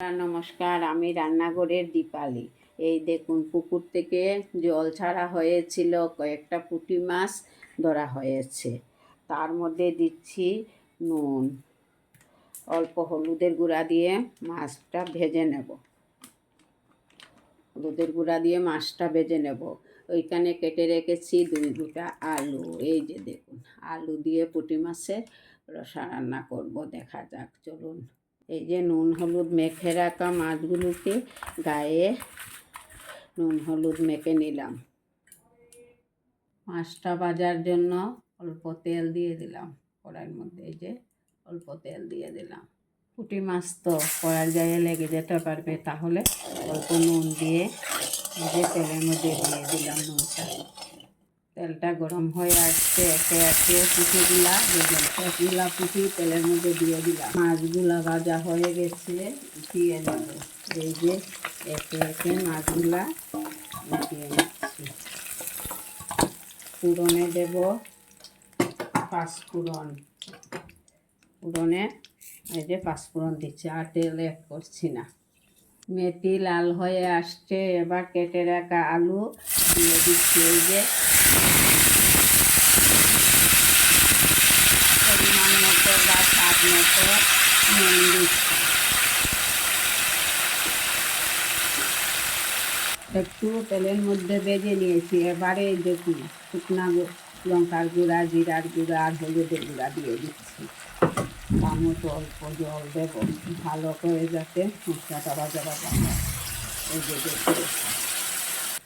নমস্কার, আমি রান্নাঘরের দীপালি। এই দেখুন, পুকুর থেকে জল ছাড়া হয়েছিল কয়েকটা পুঁটি মাছ, ধরা হয়েছে। তার মধ্যে দিচ্ছি নুন। অল্প হলুদের গুঁড়া দিয়ে মাছটা ভেজে নেব। হলুদের গুঁড়া দিয়ে মাছটা ভেজে নেব। ওইখানে কেটে রেখেছি দুই দুটা আলু। এই যে দেখুন, আলু দিয়ে পুঁটি মাছের রসা রান্না করব। দেখা যাক, চলুন। এই যে নুন, হলুদ মেখে রাখা মাছগুলোকে গায়ে নুন, হলুদ মেখে নিলাম। মাছটা ভাজার জন্য অল্প তেল দিয়ে দিলাম, কড়াইয়ের মধ্যে এই যে অল্প তেল দিয়ে দিলাম। পুঁটি মাছ তো কড়ার গায়ে লেগে যেতে পারবে, তাহলে অল্প নুন দিয়ে এই যে তেলের মধ্যে দিয়ে দিলাম নুনটা। তেলটা গরম হয়ে আসছে, একে একে পুঁটিগুলা একগুলা পুঁটি তেলের মধ্যে দিয়ে দিলাম। মাছগুলা ভাজা হয়ে গেছে, উঠিয়ে নেব। এই যে একে একে মাছগুলা উঠিয়ে নিচ্ছি। পুরনে দেব পাঁচফোড়ন পুরনে এই যে পাঁচফোড়ন দিচ্ছি, আর তেল অ্যাড করছি না। মেথি লাল হয়ে আসছে, এবার কেটে রাখা আলু দিয়ে দিচ্ছি। এই যে পরিমাণ মতো বা স্বাদ মতো নুন দিচ্ছি একটু তেলের মধ্যে বেজে নিয়েছি, এবারে দেখুন শুকনা লঙ্কার গুঁড়া, জিরার গুঁড়া আর হলুদের গুঁড়া দিয়ে দিচ্ছি। মতো অল্প জল দেব, ভালো করে যাতে মশলাটা ভাজা হয়। এই যে দেখুন।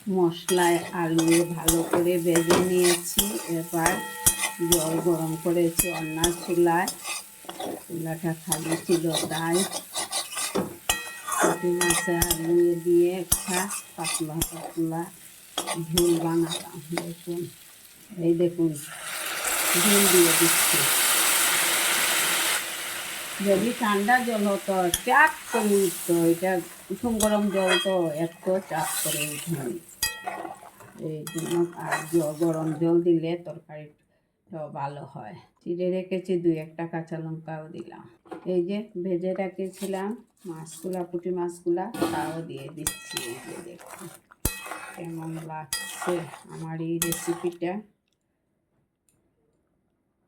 মশলায় আলু ভালো করে বেজে নিয়েছি। এবার জল গরম করেছি অন্য চুলায়। চুলাটা খালি ছিল তাই পুঁটি মাছে আলু দিয়ে একটা পাতলা পাতলা ঝোল বানালাম। দেখুন, এই দেখুন, ঝোল দিয়ে দিচ্ছি। যদি ঠান্ডা জল হতো, চাপ করে উঠতো। এটা গরম জল তো এত চাপ করে উঠেনি এই জন্য আর গরম জল দিলে তরকারিটাও ভালো হয়। চিড়ে রেখেছি দুই একটা কাঁচা লঙ্কাও দিলাম। এই যে ভেজে রেখেছিলাম, মাছগুলা, পুঁটি মাছগুলা, তাও দিয়ে দিচ্ছি। এই যে দেখুন, কেমন লাগছে আমার এই রেসিপিটা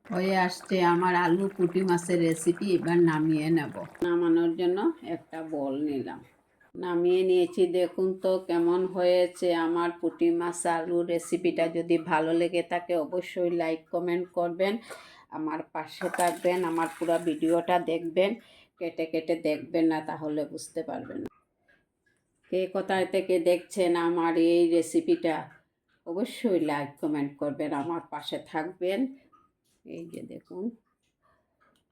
হয়ে আসছে আমার আলু পুঁটি মাছের রেসিপি এবার নামিয়ে নেব। নামানোর জন্য একটা বল নিলাম। নামিয়ে নিয়েছি। দেখুন তো কেমন হয়েছে। আমার পুঁটি মাছ আলু রেসিপিটা যদি ভালো লেগে থাকে, অবশ্যই লাইক কমেন্ট করবেন। আমার পাশে থাকবেন, আমার পুরো ভিডিওটা দেখবেন। কেটে কেটে দেখবেন না, তাহলে বুঝতে পারবেন না। কে কোথায় থেকে দেখছেন আমার এই রেসিপিটা অবশ্যই লাইক কমেন্ট করবেন। আমার পাশে থাকবেন। এই যে দেখুন।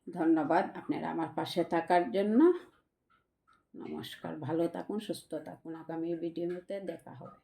ধন্যবাদ আপনারা আমার পাশে থাকার জন্য। নমস্কার ভালো থাকুন সুস্থ থাকুন। আগামী ভিডিওতে দেখা হবে।